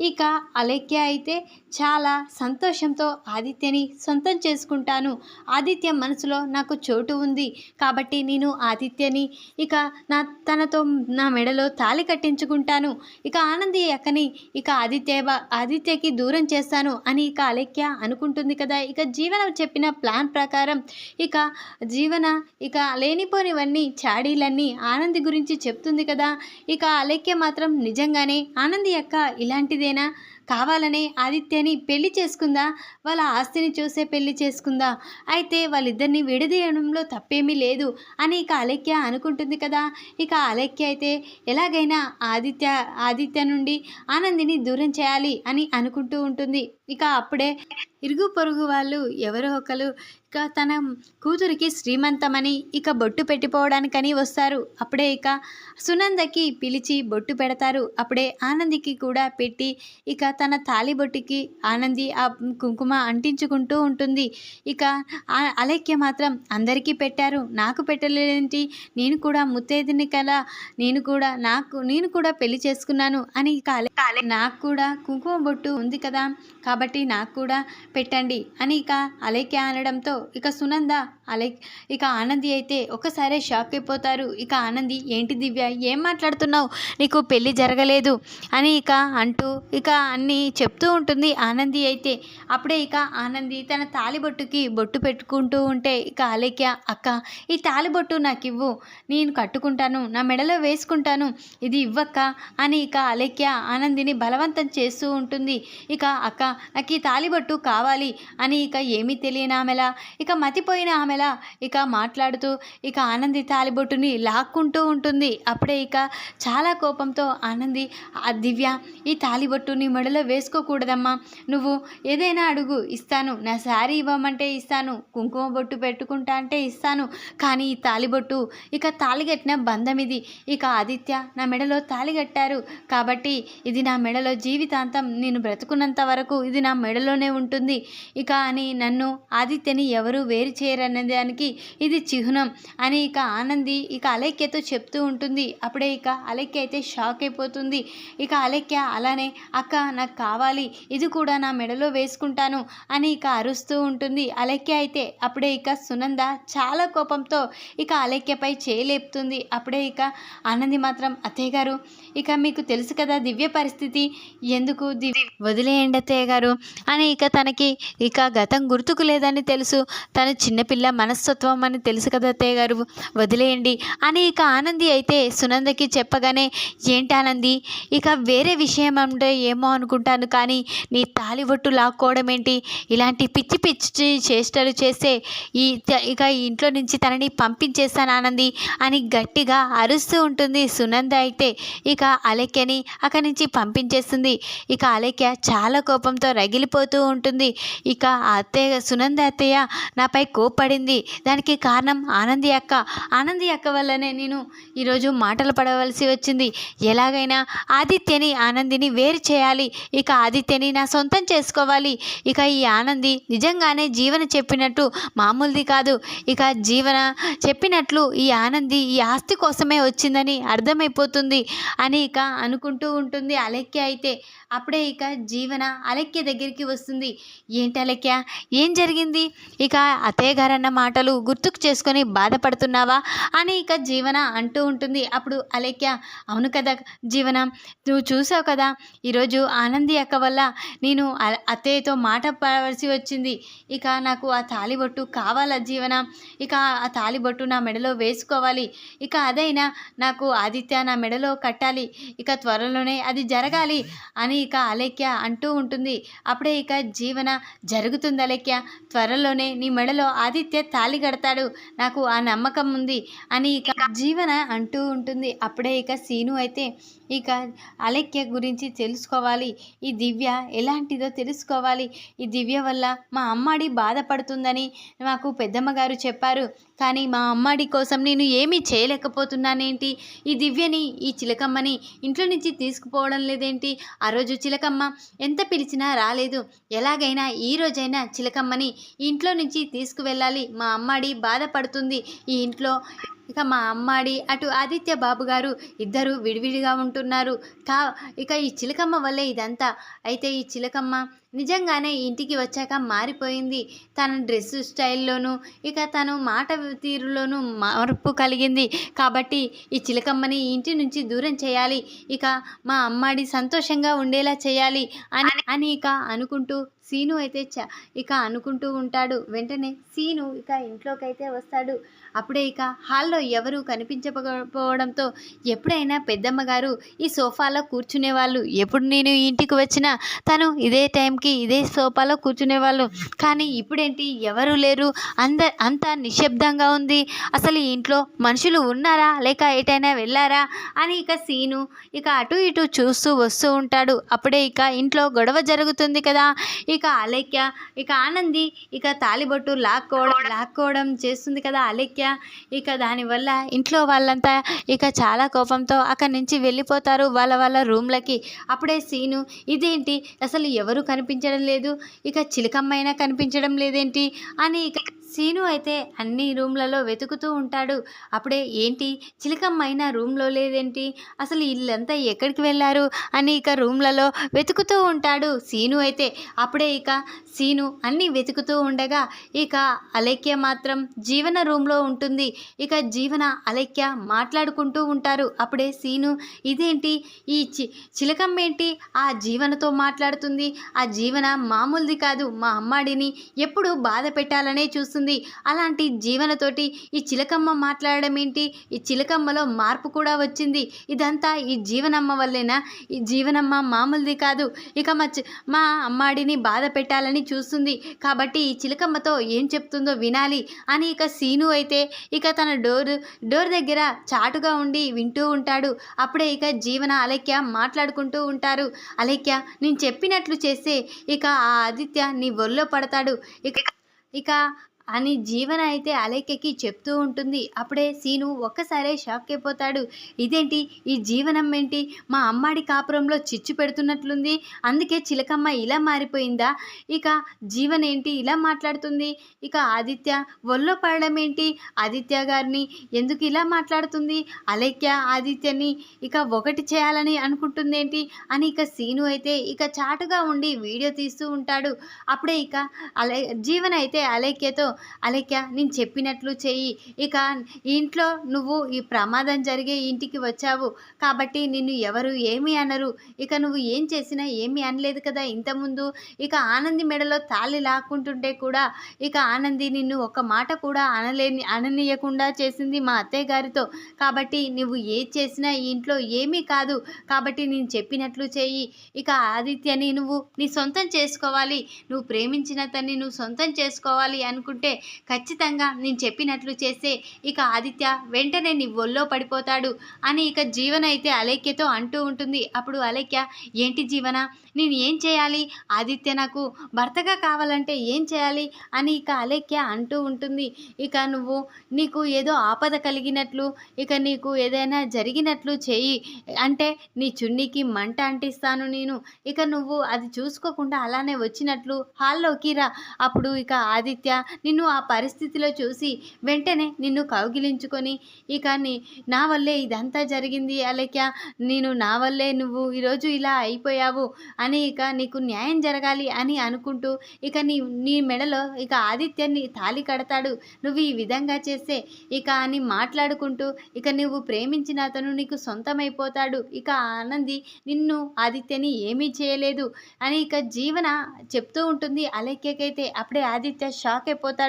ఇక అలేఖ్య అయితే చాలా సంతోషంతో ఆదిత్యని సొంతం చేసుకుంటాను. ఆదిత్య మనసులో నాకు చోటు ఉంది. కాబట్టి నేను ఆదిత్యని ఇక నా తనతో నా మెడలో తాళి కట్టించుకుంటాను. ఇక ఆనంది అక్కని ఇక ఆదిత్య ఆదిత్యకి దూరం చేస్తాను అని ఇక అలేఖ్య అనుకుంటుంది కదా. ఇక జీవన చెప్పిన ప్లాన్ ప్రకారం ఇక జీవన ఇక లేనిపోనివన్నీ చాడీలన్నీ ఆనంది గురించి చెప్తుంది కదా. ఇక అలేఖ్య మాత్రం నిజంగానే ఆనంది యొక్క ఇలాంటిది देना। కావాలనే ఆదిత్యని పెళ్ళి చేసుకుందా? వాళ్ళ ఆస్తిని చూసే పెళ్ళి చేసుకుందా? అయితే వాళ్ళిద్దరిని విడదీయడంలో తప్పేమీ లేదు అని ఇక అలెక్య అనుకుంటుంది కదా. ఇక అలెక్య అయితే ఎలాగైనా ఆదిత్య ఆదిత్య నుండి ఆనందిని దూరం చేయాలి అని అనుకుంటూ ఉంటుంది. ఇక అప్పుడే ఇరుగు పొరుగు వాళ్ళు ఎవరో ఒకరు ఇక తన కూతురికి శ్రీమంతమని ఇక బొట్టు పెట్టిపోవడానికని వస్తారు. అప్పుడే ఇక సునందకి పిలిచి బొట్టు పెడతారు. అప్పుడే ఆనందికి కూడా పెట్టి ఇక తన తాలిబొట్టికి ఆనంది ఆ కుంకుమ అంటించుకుంటూ ఉంటుంది. ఇక అలైక్య మాత్రం అందరికీ పెట్టారు. నాకు పెట్టలేదేంటి? నేను కూడా ముత్తైదుని కదా నేను కూడా నాకు నేను కూడా పెళ్ళి చేసుకున్నాను అని ఇక నాకు కూడా కుంకుమ బొట్టు ఉంది కదా కాబట్టి నాకు కూడా పెట్టండి అని ఇక అలైక్య అనడంతో ఇక సునంద అలే ఇక ఆనంది అయితే ఒకసారి షాక్ అయిపోతారు. ఇక ఆనంది ఏంటి దివ్య ఏం మాట్లాడుతున్నావు? నీకు పెళ్ళి జరగలేదు అని ఇక అంటూ ఇక అన్నీ చెప్తూ ఉంటుంది ఆనంది అయితే. అప్పుడే ఇక ఆనంది తన తాలిబొట్టుకి బొట్టు పెట్టుకుంటూ ఉంటే ఇక అలేఖ్య అక్క ఈ తాలిబొట్టు నాకు ఇవ్వు నేను కట్టుకుంటాను నా మెడలో వేసుకుంటాను. ఇది ఇవ్వక్క అని ఇక అలేఖ్య ఆనందిని బలవంతం చేస్తూ ఉంటుంది. ఇక అక్క నాకు ఈ తాలిబొట్టు కావాలి అని ఇక ఏమీ తెలియని ఆమెలా ఇక మతిపోయిన ఆమెలా ఇక మాట్లాడుతూ ఇక ఆనంది తాలిబొట్టుని లాక్కుంటూ ఉంటుంది. అప్పుడే ఇక చాలా కోపంతో ఆనంది ఆ దివ్య ఈ తాలిబొట్టుని మెడలో వేసుకోకూడదమ్మా. నువ్వు ఏదైనా అడుగు ఇస్తాను. నా శారీ ఇవ్వమంటే ఇస్తాను. కుంకుమ బొట్టు పెట్టుకుంటా అంటే ఇస్తాను. కానీ ఈ తాలిబొట్టు ఇక తాలిగట్టిన బంధం ఇది ఇక ఆదిత్య నా మెడలో తాళి కట్టారు కాబట్టి ఇది నా మెడలో జీవితాంతం. నేను బ్రతుకున్నంత వరకు ఇది నా మెడలోనే ఉంటుంది. ఇక అని నన్ను ఆదిత్యని ఎవరు వేరు చేయరన్నది దానికి ఇది చిహ్నం అని ఇక ఆనంది ఇక అలైక్యతో చెప్తూ ఉంటుంది. అప్పుడే ఇక అలైక్య అయితే షాక్ అయిపోతుంది. ఇక అలైక్య అలానే అక్క నాకు కావాలి. ఇది కూడా నా మెడలో వేసుకుంటాను అని ఇక అరుస్తూ ఉంటుంది. అలైక్య అయితే అప్పుడే ఇక సునంద చాలా కోపంతో ఇక అలైక్యపై చేయలేపుతుంది. అప్పుడే ఇక ఆనంది మాత్రం అత్తయ్య గారు ఇక మీకు తెలుసు కదా దివ్య పరిస్థితి. ఎందుకు దివ్య వదిలేయండి అత్తయ్య గారు అని ఇక తనకి ఇక గతం గుర్తుకు లేదని తెలుసు. తను చిన్నపిల్ల మనస్తత్వం అని తెలుసు కదా అత్తయ్య గారు? వదిలేయండి. అని ఇక ఆనంది అయితే సునందకి చెప్పగానే ఏంటి ఆనంది? ఇక వేరే విషయం అంటే ఏమో అనుకుంటాను కానీ నీ తాలిబొట్టు లాక్కోవడం ఏంటి? ఇలాంటి పిచ్చి పిచ్చి చేష్టలు చేస్తే ఈ త- ఇక ఈ ఇంట్లో నుంచి తనని పంపించేస్తాను ఆనంది అని గట్టిగా అరుస్తూ ఉంటుంది సునంద అయితే. ఇక అలెక్యని అక్కడి నుంచి పంపించేస్తుంది. ఇక అలెక్య చాలా కోపంతో రగిలిపోతూ ఉంటుంది. ఇక అత్తయ్య సునంద అత్తయ్య నాపై కోపడింది జరిగింది. దానికి కారణం ఆనంది అక్క. ఆనంది అక్క వల్లనే నేను ఈరోజు మాటలు పడవలసి వచ్చింది. ఎలాగైనా ఆదిత్యని ఆనందిని వేరు చేయాలి. ఇక ఆదిత్యని నా సొంతం చేసుకోవాలి. ఇక ఈ ఆనంది నిజంగానే జీవన చెప్పినట్టు మామూలుది కాదు. ఇక జీవన చెప్పినట్లు ఈ ఆనంది ఈ ఆస్తి కోసమే వచ్చిందని అర్థమైపోతుంది అని ఇక అనుకుంటూ ఉంటుంది అలెక్య అయితే. అప్పుడే ఇక జీవన అలెక్య దగ్గరికి వస్తుంది. ఏంటి అలెక్య ఏం జరిగింది? ఇక అత్తయ్య గారన్న మాటలు గుర్తుకు చేసుకొని బాధపడుతున్నావా? అని ఇక జీవన అంటూ ఉంటుంది. అప్పుడు అలెక్య అవును కదా జీవన నువ్వు చూసావు కదా ఈరోజు ఆనంది అక్క వల్ల నేను అత్తయ్యతో మాట పడవలసి వచ్చింది. ఇక నాకు ఆ తాలిబొట్టు కావాలా జీవన? ఇక ఆ తాలిబొట్టు నా మెడలో వేసుకోవాలి. ఇక అదైనా నాకు ఆదిత్య నా మెడలో కట్టాలి. ఇక త్వరలోనే అది జరగాలి అని ఇక అలేఖ్య అంటూ ఉంటుంది. అప్పుడే ఇక జీవన జరుగుతుంది అలేఖ్య. త్వరలోనే నీ మెడలో ఆదిత్య తాళి కడతాడు. నాకు ఆ నమ్మకం ఉంది అని ఇక జీవన అంటూ ఉంటుంది. అప్పుడే ఇక సీను అయితే ఇక అలెక్య గురించి తెలుసుకోవాలి. ఈ దివ్య ఎలాంటిదో తెలుసుకోవాలి. ఈ దివ్య వల్ల మా అమ్మాడి బాధపడుతుందని మాకు పెద్దమ్మ గారు చెప్పారు. కానీ మా అమ్మాడి కోసం నేను ఏమీ చేయలేకపోతున్నానేంటి? ఈ దివ్యని ఈ చిలకమ్మని ఇంట్లో నుంచి తీసుకుపోవడం లేదేంటి? ఆ రోజు రోజు చిలకమ్మ. ఎంత పిలిచినా రాలేదు. ఎలాగైనా ఈ రోజైనా చిలకమ్మని ఇంట్లో నుంచి తీసుకువెళ్ళాలి. మా అమ్మాడి బాధపడుతుంది. ఈ ఇంట్లో ఇక మా అమ్మాడి అటు ఆదిత్య బాబు గారు ఇద్దరు విడివిడిగా ఉంటున్నారు. కా ఇక ఈ చిలకమ్మ వల్లే ఇదంతా. అయితే ఈ చిలకమ్మ నిజంగానే ఇంటికి వచ్చాక మారిపోయింది. తన డ్రెస్ స్టైల్లోనూ ఇక తను మాట తీరులోనూ మార్పు కలిగింది. కాబట్టి ఈ చిలకమ్మని ఇంటి నుంచి దూరం చేయాలి. ఇక మా అమ్మాడి సంతోషంగా ఉండేలా చేయాలి అని అని ఇక అనుకుంటూ సీను అయితే చ ఇక అనుకుంటూ ఉంటాడు. వెంటనే సీను ఇక ఇంట్లోకి అయితే వస్తాడు. అప్పుడే ఇక హాల్లో ఎవరు కనిపించకపోవడంతో ఎప్పుడైనా పెద్దమ్మ గారు ఈ సోఫాలో కూర్చునేవాళ్ళు. ఎప్పుడు నేను ఇంటికి వచ్చినా తను ఇదే టైంకి ఇదే సోఫాలో కూర్చునేవాళ్ళు. కానీ ఇప్పుడేంటి? ఎవరు లేరు. అంద అంతా నిశ్శబ్దంగా ఉంది. అసలు ఇంట్లో మనుషులు ఉన్నారా? లేక ఎటైనా వెళ్ళారా? అని ఇక సీను ఇక అటు ఇటు చూస్తూ వస్తూ ఉంటాడు. అప్పుడే ఇక ఇంట్లో గొడవ జరుగుతుంది కదా. ఇక ఇక అలేఖ్య ఇక ఆనంది ఇక తాలిబొట్టు లాక్కోవడం లాక్కోవడం చేస్తుంది కదా అలేఖ్య. ఇక దానివల్ల ఇంట్లో వాళ్ళంతా ఇక చాలా కోపంతో అక్కడి నుంచి వెళ్ళిపోతారు వాళ్ళ వాళ్ళ రూమ్లకి. అప్పుడే సీను ఇదేంటి? అసలు ఎవరు కనిపించడం లేదు? ఇక చిలకమ్మైనా కనిపించడం లేదేంటి? అని ఇక సీను అయితే అన్ని రూమ్లలో వెతుకుతూ ఉంటాడు. అప్పుడే ఏంటి? చిలకమ్మైన రూమ్లో లేదేంటి? అసలు ఇల్లంతా ఎక్కడికి వెళ్ళారు? అని ఇక రూమ్లలో వెతుకుతూ ఉంటాడు సీను అయితే. అప్పుడే ఇక సీను అన్నీ వెతుకుతూ ఉండగా ఇక అలేఖ్య మాత్రం జీవన రూమ్లో ఉంటుంది. ఇక జీవన అలేఖ్య మాట్లాడుకుంటూ ఉంటారు. అప్పుడే సీను ఇదేంటి? ఈ చి చిలకమ్మేంటి? ఆ జీవనతో మాట్లాడుతుంది. ఆ జీవన మామూలుది కాదు. మా అమ్మాడిని ఎప్పుడు బాధ పెట్టాలనే చూస్తుంది. అలాంటి జీవనతోటి ఈ చిలకమ్మ మాట్లాడడం ఏంటి? ఈ చిలకమ్మలో మార్పు కూడా వచ్చింది. ఇదంతా ఈ జీవనమ్మ వల్లేనా? ఈ జీవనమ్మ మామూలుది కాదు. ఇక మా చి- మా అమ్మాడిని బాధ పెట్టాలని చూస్తుంది. కాబట్టి ఈ చిలకమ్మతో ఏం చెప్తుందో వినాలి అని ఇక సీను అయితే ఇక తన డోర్ డోర్ దగ్గర చాటుగా ఉండి వింటూ ఉంటాడు. అప్పుడే ఇక జీవన అలేఖ్య మాట్లాడుకుంటూ ఉంటారు. అలేఖ్య నేను చెప్పినట్లు చేస్తే ఇక ఆ ఆదిత్య నీ ఒళ్ళో పడతాడు. ఇక ఇక అని జీవన అయితే అలేఖ్యకి చెప్తూ ఉంటుంది. అప్పుడే సీను ఒక్కసారే షాక్ అయిపోతాడు ఇదేంటి? ఈ జీవనం ఏంటి? మా అమ్మాడి కాపురంలో చిచ్చు పెడుతున్నట్లుంది. అందుకే చిలకమ్మ ఇలా మారిపోయిందా? ఇక జీవన్ ఏంటి ఇలా మాట్లాడుతుంది? ఇక ఆదిత్య ఒళ్ళో పడడం ఏంటి? ఆదిత్య గారిని ఎందుకు ఇలా మాట్లాడుతుంది? అలేఖ్య ఆదిత్యని ఇక ఒకటి చేయాలని అనుకుంటుందేంటి? అని ఇక సీను అయితే ఇక చాటుగా ఉండి వీడియో తీస్తూ ఉంటాడు. అప్పుడే ఇక అలే జీవన్ అయితే అలేఖ్యతో అలేఖ్య నేను చెప్పినట్లు చెయ్యి. ఇక ఇంట్లో నువ్వు ఈ ప్రమాదం జరిగే ఇంటికి వచ్చావు కాబట్టి నిన్ను ఎవరు ఏమీ అనరు. ఇక నువ్వు ఏం చేసినా ఏమీ అనలేదు కదా ఇంతకుముందు ఇక ఆనంది మెడలో తాళి లాక్కుంటుంటే కూడా ఇక ఆనంది నిన్ను ఒక మాట కూడా అనలేని అననీయకుండా చేసింది మా అత్తయ్య గారితో. కాబట్టి నువ్వు ఏది చేసినా ఈ ఇంట్లో ఏమీ కాదు కాబట్టి నేను చెప్పినట్లు చెయ్యి. ఇక ఆదిత్యని నువ్వు నీ సొంతం చేసుకోవాలి. నువ్వు ప్రేమించిన తన్ని నువ్వు సొంతం చేసుకోవాలి అనుకుంటే ఖచ్చితంగా నేను చెప్పినట్లు చేస్తే ఇక ఆదిత్య వెంటనే నీ ఒళ్ళో పడిపోతాడు అని ఇక జీవన అయితే అలైక్యతో అంటూ ఉంటుంది. అప్పుడు అలైక్య ఏంటి జీవన? నేను ఏం చేయాలి? ఆదిత్య నాకు భర్తగా కావాలంటే ఏం చేయాలి? అని ఇక అలైక్య అంటూ ఉంటుంది. ఇక నువ్వు నీకు ఏదో ఆపద కలిగినట్లు ఇక నీకు ఏదైనా జరిగినట్లు చేయి. అంటే నీ చున్నీకి మంట అంటిస్తాను నేను. ఇక నువ్వు అది చూసుకోకుండా అలానే వచ్చినట్లు హాల్లోకి రా. అప్పుడు ఇక ఆదిత్య నిన్ను ఆ పరిస్థితిలో చూసి వెంటనే నిన్ను కౌగిలించుకొని ఇక నీ నా వల్లే ఇదంతా జరిగింది అలేఖ్య నేను నా వల్లే నువ్వు ఈరోజు ఇలా అయిపోయావు అని ఇక నీకు న్యాయం జరగాలి అని అనుకుంటూ ఇక నీ నీ మెడలో ఇక ఆదిత్యాన్ని తాళి కడతాడు నువ్వు ఈ విధంగా చేస్తే ఇక అని మాట్లాడుకుంటూ ఇక నువ్వు ప్రేమించిన అతను నీకు సొంతమైపోతాడు ఇక ఆనంది నిన్ను ఆదిత్యని ఏమీ చేయలేదు అని ఇక జీవన చెప్తూ ఉంటుంది అలేఖ్యకైతే. అప్పుడే ఆదిత్య షాక్ అయిపోతాడు.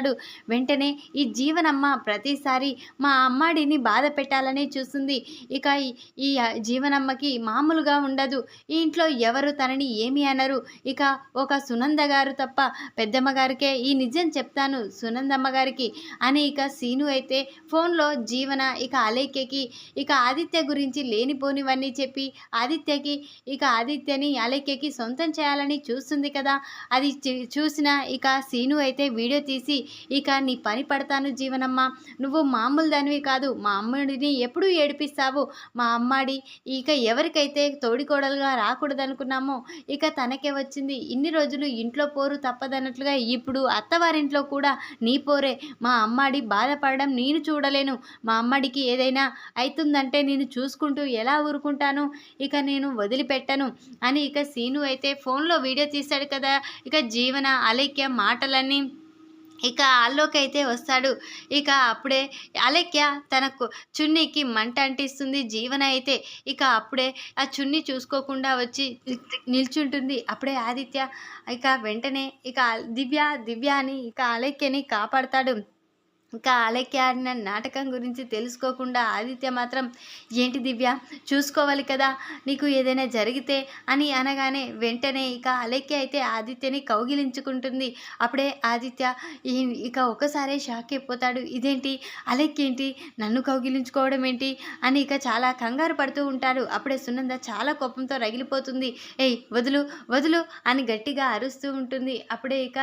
వెంటనే ఈ జీవనమ్మ ప్రతిసారి మా అమ్మాడిని బాధ పెట్టాలని చూస్తుంది. ఇక ఈ- ఈ జీవనమ్మకి మామూలుగా ఉండదు. ఈ ఇంట్లో ఎవరు తనని ఏమి అనరు. ఇక ఒక సునంద గారు తప్ప పెద్దమ్మ గారికే ఈ నిజం చెప్తాను సునందమ్మ గారికి. అని ఇక సీను అయితే ఫోన్లో జీవన ఇక అలేఖ్యకి ఇక ఆదిత్య గురించి లేనిపోనివన్నీ చెప్పి ఆదిత్యకి ఇక ఆదిత్యని అలేఖ్యకి సొంతం చేయాలని చూస్తుంది కదా. అది చూసిన ఇక సీను అయితే వీడియో తీసి ఇక నీ పని పడతాను జీవనమ్మ. నువ్వు మామూలు దానివి కాదు. మా అమ్మడిని ఎప్పుడూ ఏడిపిస్తావు? మా అమ్మాడి ఇక ఎవరికైతే తోడికోడలుగా రాకూడదనుకున్నామో ఇక తనకే వచ్చింది. ఇన్ని రోజులు ఇంట్లో పోరు తప్పదన్నట్లుగా ఇప్పుడు అత్తవారింట్లో కూడా నీ పోరే. మా అమ్మాడి బాధపడడం నేను చూడలేను. మా అమ్మాడికి ఏదైనా అవుతుందంటే నేను చూసుకుంటూ ఎలా ఊరుకుంటాను? ఇక నేను వదిలిపెట్టను. అని ఇక సీను అయితే ఫోన్లో వీడియో తీశాడు కదా. ఇక జీవన అలేఖ్య మాటలన్నీ ఇక ఆల్లోకి అయితే వస్తాడు. ఇక అప్పుడే అలెక్య తనకు చున్నీకి మంట అంటిస్తుంది. జీవన అయితే ఇక అప్పుడే ఆ చున్నీ చూసుకోకుండా వచ్చి నిల్చుంటుంది. అప్పుడే ఆదిత్య ఇక వెంటనే ఇక దివ్య దివ్య అని ఇక అలెక్యని కాపాడతాడు. ఇంకా అలెక్కి ఆడిన నాటకం గురించి తెలుసుకోకుండా ఆదిత్య మాత్రం ఏంటి దివ్య? చూసుకోవాలి కదా. నీకు ఏదైనా జరిగితే అని అనగానే వెంటనే ఇక అలెక్కి అయితే ఆదిత్యని కౌగిలించుకుంటుంది. అప్పుడే ఆదిత్య ఇక ఒకసారే షాక్ అయిపోతాడు. ఇదేంటి? అలెక్కి ఏంటి? నన్ను కౌగిలించుకోవడం ఏంటి? అని ఇక చాలా కంగారు పడుతూ ఉంటాడు. అప్పుడే సునంద చాలా కోపంతో రగిలిపోతుంది. ఏయ్ వదులు వదులు అని గట్టిగా అరుస్తూ ఉంటుంది. అప్పుడే ఇక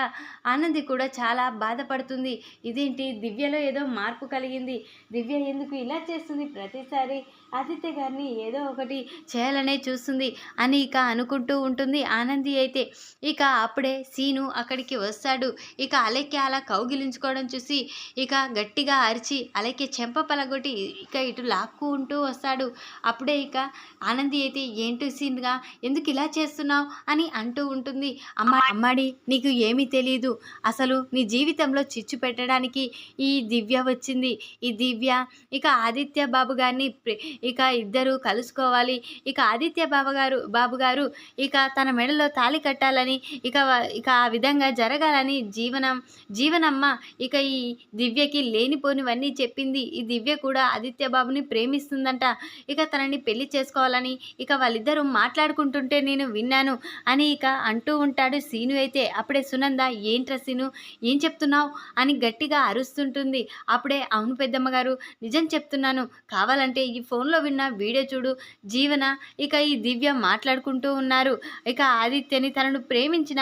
ఆనంది కూడా చాలా బాధపడుతుంది. ఇదేంటి దివ్యలో ఏదో మార్పు కలిగింది. దివ్య ఎందుకు ఇలా చేస్తుంది? ప్రతిసారి ఆదిత్య గారిని ఏదో ఒకటి చేయాలనే చూస్తుంది అని ఇక అనుకుంటూ ఉంటుంది ఆనంది అయితే. ఇక అప్పుడే సీను అక్కడికి వస్తాడు. ఇక అలెక్య అలా కౌగిలించుకోవడం చూసి ఇక గట్టిగా అరిచి అలెక్య చెంప పలగొట్టి ఇక ఇటు లాక్కుంటూ వస్తాడు. అప్పుడే ఇక ఆనంది అయితే ఏంటో సీన్గా? ఎందుకు ఇలా చేస్తున్నావు? అని అంటూ ఉంటుంది. అమ్మ అమ్మాడి నీకు ఏమీ తెలియదు అసలు నీ జీవితంలో చిచ్చు పెట్టడానికి ఈ ఈ దివ్య వచ్చింది. ఈ దివ్య ఇక ఆదిత్య బాబు గారిని ప్రే- ఇక ఇద్దరు కలుసుకోవాలి. ఇక ఆదిత్య బాబు గారు బాబు గారు ఇక తన మెడలో తాళి కట్టాలని ఇక ఇక ఆ విధంగా జరగాలని జీవనం జీవనమ్మ ఇక ఈ దివ్యకి లేనిపోనివన్నీ చెప్పింది. ఈ దివ్య కూడా ఆదిత్య బాబుని ప్రేమిస్తుందంట. ఇక తనని పెళ్ళి చేసుకోవాలని ఇక వాళ్ళిద్దరూ మాట్లాడుకుంటుంటే నేను విన్నాను అని ఇక అంటూ ఉంటాడు సీను అయితే. అప్పుడే సునంద ఏంట్రా సీను? ఏం చెప్తున్నావు? అని గట్టిగా అరుస్తుంటుంది అప్పుడే అవును పెద్దమ్మ గారు నిజం చెప్తున్నాను. కావాలంటే ఈ ఫోన్లో విన్న వీడియో చూడు. జీవన ఇక ఈ దివ్య మాట్లాడుకుంటూ ఉన్నారు. ఇక ఆదిత్యని తనను ప్రేమించిన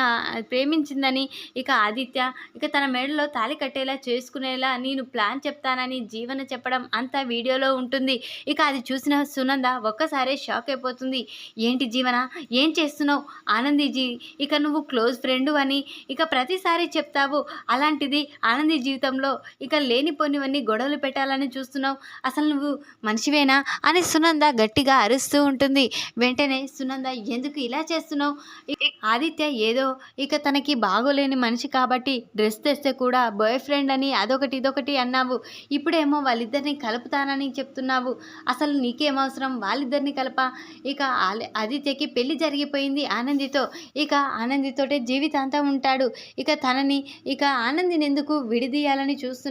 ప్రేమించిందని ఇక ఆదిత్య ఇక తన మెడలో తాళి కట్టేలా చేసుకునేలా నేను ప్లాన్ చెప్తానని జీవన చెప్పడం అంతా వీడియోలో ఉంటుంది. ఇక అది చూసిన సునంద ఒక్కసారే షాక్ అయిపోతుంది. ఏంటి జీవన ఏం చేస్తున్నావు? ఆనందీజీ ఇక నువ్వు క్లోజ్ ఫ్రెండు అని ఇక ప్రతిసారి చెప్తావు. అలాంటిది ఆనంది జీవితంలో ఇక లేనిపోనివన్నీ గొడవలు పెట్టాలని చూస్తున్నావు. అసలు నువ్వు మనిషివేనా? అని సునంద గట్టిగా అరుస్తూ ఉంటుంది. వెంటనే సునంద ఎందుకు ఇలా చేస్తున్నావు? ఆదిత్య ఏదో ఇక తనకి బాగోలేని మనిషి కాబట్టి డ్రెస్ తెస్తే కూడా బాయ్ ఫ్రెండ్ అని అదొకటి ఇదొకటి అన్నావు. ఇప్పుడేమో వాళ్ళిద్దరిని కలుపుతానని చెప్తున్నావు. అసలు నీకేమవసరం వాళ్ళిద్దరిని కలప. ఇక ఆదిత్యకి పెళ్ళి జరిగిపోయింది ఆనందితో. ఇక ఆనందితోటే జీవితాంతం ఉంటాడు. ఇక తనని ఇక ఆనందిని ఎందుకు విడిదీయాలని చూస్తున్నావు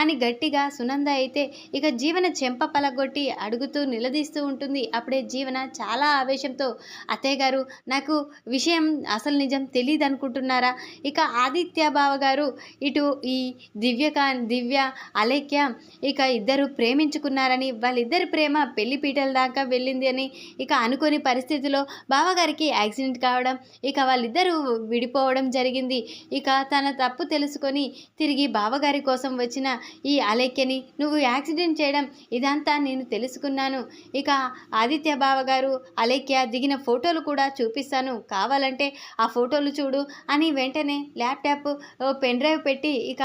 అని గట్టిగా సునంద అయితే ఇక జీవన చెంప పలగొట్టి అడుగుతూ నిలదీస్తూ ఉంటుంది. అప్పుడే జీవన చాలా ఆవేశంతో అత్తయ్య గారు నాకు విషయం అసలు నిజం తెలియదు అనుకుంటున్నారా ఇక ఆదిత్య బావ గారు ఇటు ఈ దివ్యకా దివ్య అలేఖ్య ఇక ఇద్దరు ప్రేమించుకున్నారని వాళ్ళిద్దరి ప్రేమ పెళ్ళి పీటల దాకా వెళ్ళింది అని ఇక అనుకోని పరిస్థితిలో బావగారికి యాక్సిడెంట్ కావడం ఇక వాళ్ళిద్దరూ విడిపోవడం జరిగింది. ఇక తన తప్పు తెలుసుకొని తిరిగి బావగారి కోసం వచ్చిన ఈ అలేఖ్యని నువ్వు యాక్సిడెంట్ చేయడం ఇదంతా నేను తెలుసుకున్నాను. ఇక ఆదిత్య బావ గారు అలేఖ్య దిగిన ఫోటోలు కూడా చూపిస్తాను. కావాలంటే ఆ ఫోటోలు చూడు అని వెంటనే ల్యాప్టాప్ పెన్ డ్రైవ్ పెట్టి ఇక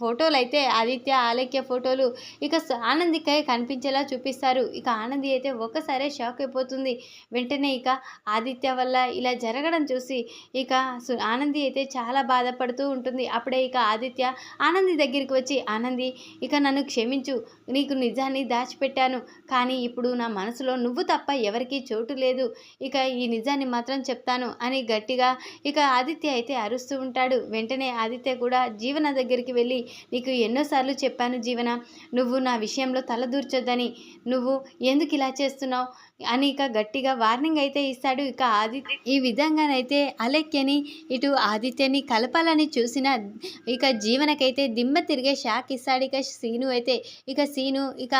ఫోటోలు అయితే ఆదిత్య ఆలక్య ఫోటోలు ఇక స- ఆనందికై కనిపించేలా చూపిస్తారు. ఇక ఆనంది అయితే ఒక్కసారే షాక్ అయిపోతుంది. వెంటనే ఇక ఆదిత్య వల్ల ఇలా జరగడం చూసి ఇక సు- ఆనంది అయితే చాలా బాధపడుతూ ఉంటుంది. అప్పుడే ఇక ఆదిత్య ఆనంది దగ్గరికి వచ్చి ఆనంది ఇక నన్ను క్షమించు. నీకు నిజాన్ని దాచిపెట్టాను. కానీ ఇప్పుడు నా మనసులో నువ్వు తప్ప ఎవరికీ చోటు లేదు. ఇక ఈ నిజాన్ని మాత్రం చెప్తాను అని గట్టిగా ఇక ఆదిత్య అయితే అరుస్తూ ఉంటాడు. వెంటనే ఆదిత్య కూడా జీవన దగ్గరికి వెళ్ళి నీకు ఎన్నోసార్లు చెప్పాను జీవన నువ్వు నా విషయంలో తలదూర్చొద్దని. నువ్వు ఎందుకు ఇలా చేస్తున్నావు? అని ఇక గట్టిగా వార్నింగ్ అయితే ఇస్తాడు. ఇక ఆదిత్య ఈ విధంగానైతే అలెక్యని ఇటు ఆదిత్యని కలపాలని చూసిన ఇక జీవనకైతే దిమ్మ తిరిగే షాక్ ఇస్తాడు ఇక శ్రీను అయితే. ఇక సీను ఇక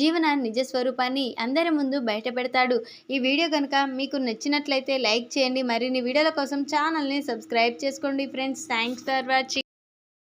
జీవన నిజ స్వరూపాన్ని అందరి ముందు బయట పెడతాడు ఈ వీడియో కనుక మీకు నచ్చినట్లయితే లైక్ చేయండి. మరిన్ని వీడియోల కోసం ఛానల్ని సబ్స్క్రైబ్ చేసుకోండి. Friends thanks for watching.